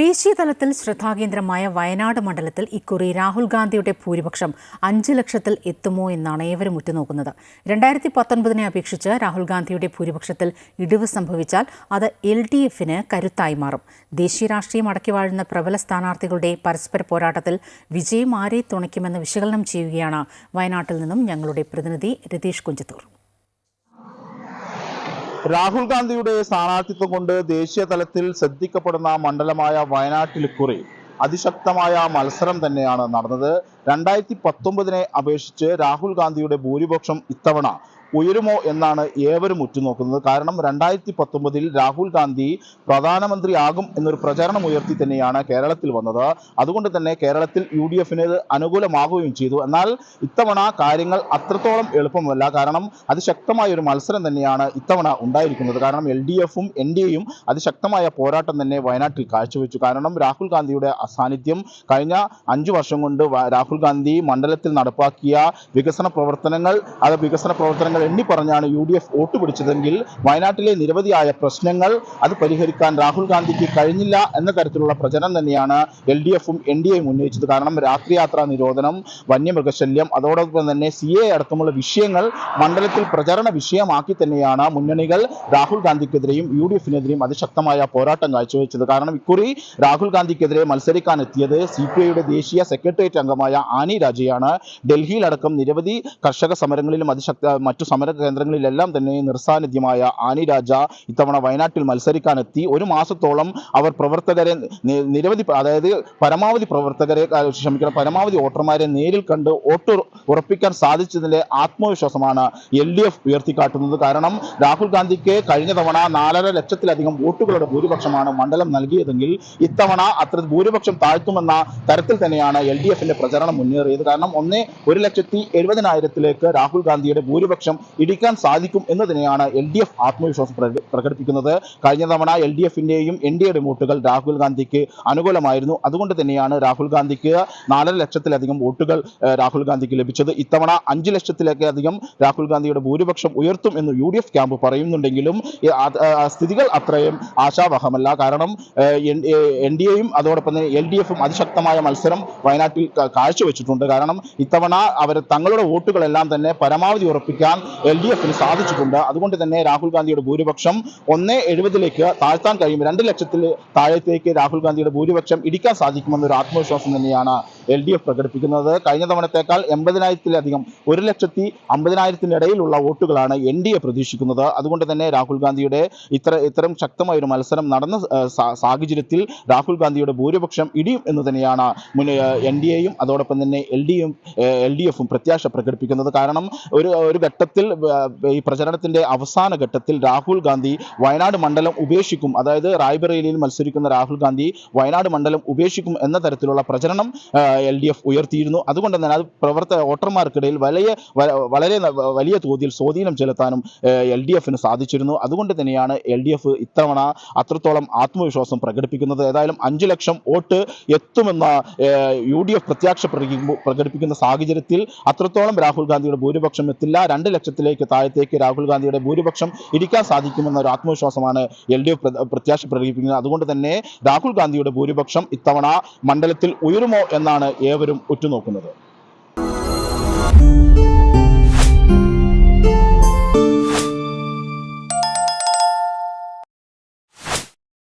ദേശീയ തലത്തിൽ ശ്രദ്ധാകേന്ദ്രമായ വയനാട് മണ്ഡലത്തിൽ ഇക്കുറി രാഹുൽ ഗാന്ധിയുടെ ഭൂരിപക്ഷം അഞ്ച് ലക്ഷത്തിൽ എത്തുമോ എന്നാണ് ഏവരും ഉറ്റുനോക്കുന്നത്. രണ്ടായിരത്തി പത്തൊൻപതിനെ അപേക്ഷിച്ച് രാഹുൽ ഗാന്ധിയുടെ ഭൂരിപക്ഷത്തിൽ ഇടിവ് സംഭവിച്ചാൽ അത് എൽ ഡി എഫിന് കരുത്തായി മാറും. ദേശീയ രാഷ്ട്രീയം അടക്കി വാഴുന്ന പ്രബല സ്ഥാനാർത്ഥികളുടെ പരസ്പര പോരാട്ടത്തിൽ വിജയം ആരെ തുണയ്ക്കുമെന്ന് വിശകലനം ചെയ്യുകയാണ് വയനാട്ടിൽ നിന്നും ഞങ്ങളുടെ പ്രതിനിധി രതീഷ് കുഞ്ചത്തൂർ. രാഹുൽ ഗാന്ധിയുടെ സ്ഥാനാർത്ഥിത്വം കൊണ്ട് ദേശീയ തലത്തിൽ ശ്രദ്ധിക്കപ്പെടുന്ന മണ്ഡലമായ വയനാട്ടിൽ കുറി അതിശക്തമായ മത്സരം തന്നെയാണ് നടന്നത്. രണ്ടായിരത്തി പത്തൊമ്പതിനെ അപേക്ഷിച്ച് രാഹുൽ ഗാന്ധിയുടെ ഭൂരിപക്ഷം ഇത്തവണ ഉയരുമോ എന്നാണ് ഏവരും ഉറ്റുനോക്കുന്നത്. കാരണം രണ്ടായിരത്തി പത്തൊമ്പതിൽ രാഹുൽ ഗാന്ധി പ്രധാനമന്ത്രി ആകും എന്നൊരു പ്രചരണം ഉയർത്തി തന്നെയാണ് കേരളത്തിൽ വന്നത്. അതുകൊണ്ട് തന്നെ കേരളത്തിൽ യു ഡി എഫിന് അനുകൂലമാകുകയും ചെയ്തു. എന്നാൽ ഇത്തവണ കാര്യങ്ങൾ അത്രത്തോളം എളുപ്പമല്ല. കാരണം അതിശക്തമായ ഒരു മത്സരം തന്നെയാണ് ഇത്തവണ ഉണ്ടായിരിക്കുന്നത്. കാരണം എൽ ഡി എഫും എൻ ഡി എയും അതിശക്തമായ പോരാട്ടം തന്നെ വയനാട്ടിൽ കാഴ്ചവെച്ചു. കാരണം രാഹുൽ ഗാന്ധിയുടെ സാന്നിധ്യം കഴിഞ്ഞ അഞ്ചു വർഷം കൊണ്ട് രാഹുൽ ഗാന്ധി മണ്ഡലത്തിൽ നടപ്പാക്കിയ വികസന പ്രവർത്തനങ്ങൾ അത് വികസന പ്രവർത്തനങ്ങൾ എണ്ണി പറഞ്ഞാണ് യു ഡി എഫ് വോട്ട് പിടിച്ചതെങ്കിൽ വയനാട്ടിലെ നിരവധിയായ പ്രശ്നങ്ങൾ അത് പരിഹരിക്കാൻ രാഹുൽ ഗാന്ധിക്ക് കഴിഞ്ഞില്ല എന്ന തരത്തിലുള്ള പ്രചരണം തന്നെയാണ് എൽ ഡി എഫും എൻ ഡി എയും ഉന്നയിച്ചത്. കാരണം രാത്രിയാത്രാ നിരോധനം വന്യമൃഗശല്യം അതോടൊപ്പം തന്നെ സി എ അടക്കമുള്ള വിഷയങ്ങൾ മണ്ഡലത്തിൽ പ്രചരണ വിഷയമാക്കി തന്നെയാണ് മുന്നണികൾ രാഹുൽ ഗാന്ധിക്കെതിരെയും യു ഡി എഫിനെതിരെയും അതിശക്തമായ പോരാട്ടം കാഴ്ചവെച്ചത്. കാരണം ഇക്കുറി രാഹുൽ ഗാന്ധിക്കെതിരെ മത്സരിക്കാൻ എത്തിയത് സി പി ഐയുടെ ദേശീയ സെക്രട്ടേറിയറ്റ് അംഗമായ ആനി രാജയാണ്. ഡൽഹിയിലടക്കം നിരവധി കർഷക സമരങ്ങളിലും അതിശക്ത മറ്റു സമര കേന്ദ്രങ്ങളിലെല്ലാം തന്നെ നിർസാന്നിധ്യമായ ആനി രാജ ഇത്തവണ വയനാട്ടിൽ മത്സരിക്കാനെത്തി. ഒരു മാസത്തോളം അവർ പ്രവർത്തകരെ നിരവധി അതായത് പരമാവധി പ്രവർത്തകരെ ക്ഷമിക്കണം പരമാവധി വോട്ടർമാരെ നേരിൽ കണ്ട് വോട്ട് ഉറപ്പിക്കാൻ സാധിച്ചതിന്റെ ആത്മവിശ്വാസമാണ് എൽ ഡി എഫ് ഉയർത്തിക്കാട്ടുന്നത്. കാരണം രാഹുൽ ഗാന്ധിക്ക് കഴിഞ്ഞ തവണ നാലര ലക്ഷത്തിലധികം വോട്ടുകളുടെ ഭൂരിപക്ഷമാണ് മണ്ഡലം നൽകിയതെങ്കിൽ ഇത്തവണ അത്ര ഭൂരിപക്ഷം താഴ്ത്തുമെന്ന തരത്തിൽ തന്നെയാണ് എൽ ഡി എഫിന്റെ പ്രചരണം മുന്നേറിയത്. കാരണം ഒന്ന് ഒരു ലക്ഷത്തി എഴുപതിനായിരത്തിലേക്ക് രാഹുൽ ഗാന്ധിയുടെ ഭൂരിപക്ഷം ഇടിക്കാൻ സാധിക്കും എന്നതിനെയാണ് എൽ ഡി എഫ് ആത്മവിശ്വാസം പ്രകടിപ്പിക്കുന്നത്. കഴിഞ്ഞ തവണ എൽ ഡി എഫിന്റെയും എൻ ഡി എയുടെ വോട്ടുകൾ രാഹുൽ ഗാന്ധിക്ക് അനുകൂലമായിരുന്നു. അതുകൊണ്ട് തന്നെയാണ് രാഹുൽ ഗാന്ധിക്ക് നാലര ലക്ഷത്തിലധികം വോട്ടുകൾ രാഹുൽ ഗാന്ധിക്ക് ലഭിച്ചത്. ഇത്തവണ അഞ്ച് ലക്ഷത്തിലേക്ക് അധികം രാഹുൽ ഗാന്ധിയുടെ ഭൂരിപക്ഷം ഉയർത്തും എന്ന് യു ഡി എഫ് ക്യാമ്പ് പറയുന്നുണ്ടെങ്കിലും സ്ഥിതികൾ അത്രയും ആശാവഹമല്ല. കാരണം എൻ ഡി എയും അതോടൊപ്പം തന്നെ എൽ ഡി എഫും അതിശക്തമായ മത്സരം വയനാട്ടിൽ കാഴ്ചവെച്ചിട്ടുണ്ട്. കാരണം ഇത്തവണ അവർ തങ്ങളുടെ വോട്ടുകളെല്ലാം തന്നെ പരമാവധി ഉറപ്പിക്കാൻ എൽ ഡി എഫിന് സാധിച്ചിട്ടുണ്ട്. അതുകൊണ്ട് തന്നെ രാഹുൽ ഗാന്ധിയുടെ ഭൂരിപക്ഷം ഒന്ന് എഴുപതിലേക്ക് താഴ്ത്താൻ കഴിയും. രണ്ട് ലക്ഷത്തിൽ താഴത്തേക്ക് രാഹുൽ ഗാന്ധിയുടെ ഭൂരിപക്ഷം ഇടിക്കാൻ സാധിക്കുമെന്നൊരു ആത്മവിശ്വാസം തന്നെയാണ് എൽ ഡി എഫ് പ്രകടിപ്പിക്കുന്നത് കഴിഞ്ഞ തവണത്തേക്കാൾ എൺപതിനായിരത്തിലധികം ഒരു ലക്ഷത്തി അമ്പതിനായിരത്തിനിടയിലുള്ള വോട്ടുകളാണ് എൻ ഡി എ പ്രതീക്ഷിക്കുന്നത്. അതുകൊണ്ട് തന്നെ രാഹുൽ ഗാന്ധിയുടെ ഇത്ര ഇത്തരം ശക്തമായ ഒരു മത്സരം നടന്ന സാഹചര്യത്തിൽ രാഹുൽ ഗാന്ധിയുടെ ഭൂരിപക്ഷം ഇടിയും എന്ന് തന്നെയാണ് മുൻ എൻ ഡി എയും അതോടൊപ്പം തന്നെ എൽ ഡിയും എൽ ഡി എഫും പ്രത്യാശ പ്രകടിപ്പിക്കുന്നത്. കാരണം ഒരു ഒരു ഘട്ടത്തിൽ ഈ പ്രചരണത്തിന്റെ അവസാന ഘട്ടത്തിൽ രാഹുൽ ഗാന്ധി വയനാട് മണ്ഡലം ഉപേക്ഷിക്കും. അതായത് റായ്ബറേലിയിൽ മത്സരിക്കുന്ന രാഹുൽ ഗാന്ധി വയനാട് മണ്ഡലം ഉപേക്ഷിക്കും എന്ന തരത്തിലുള്ള പ്രചരണം എൽ ഡി എഫ് ഉയർത്തിയിരുന്നു. അതുകൊണ്ട് തന്നെ അത് പ്രവർത്തക വോട്ടർമാർക്കിടയിൽ വലിയ വളരെ വലിയ തോതിൽ സ്വാധീനം ചെലുത്താനും എൽ ഡി എഫിന് സാധിച്ചിരുന്നു. അതുകൊണ്ട് തന്നെയാണ് എൽ ഡി എഫ് ഇത്തവണ അത്രത്തോളം ആത്മവിശ്വാസം പ്രകടിപ്പിക്കുന്നത്. ഏതായാലും അഞ്ച് ലക്ഷം വോട്ട് എത്തുമെന്ന യു ഡി എഫ് പ്രത്യാക്ഷ പ്രകടിപ്പിക്കുന്ന സാഹചര്യത്തിൽ അത്രത്തോളം രാഹുൽ ഗാന്ധിയുടെ ഭൂരിപക്ഷം എത്തില്ല. രണ്ട് ലക്ഷത്തിലേക്ക് താഴത്തേക്ക് രാഹുൽ ഗാന്ധിയുടെ ഭൂരിപക്ഷം ഇരിക്കാൻ സാധിക്കുമെന്ന ഒരു ആത്മവിശ്വാസമാണ് എൽ ഡി എഫ് പ്രത്യാശ പ്രകടിപ്പിക്കുന്നത്. അതുകൊണ്ട് തന്നെ രാഹുൽ ഗാന്ധിയുടെ ഭൂരിപക്ഷം ഇത്തവണ മണ്ഡലത്തിൽ ഉയരുമോ എന്നാണ് ഏവരും ഉറ്റുനോക്കുന്നത്.